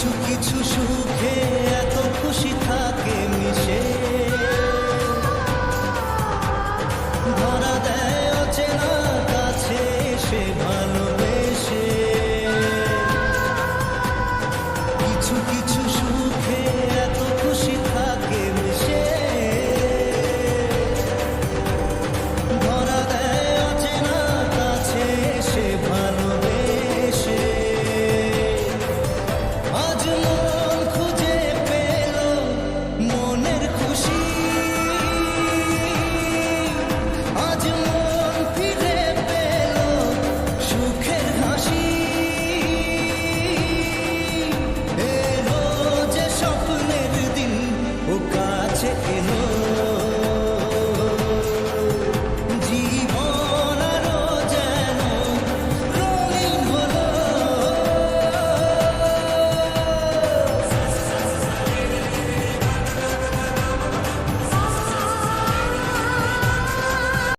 কিছু কিছু সুখে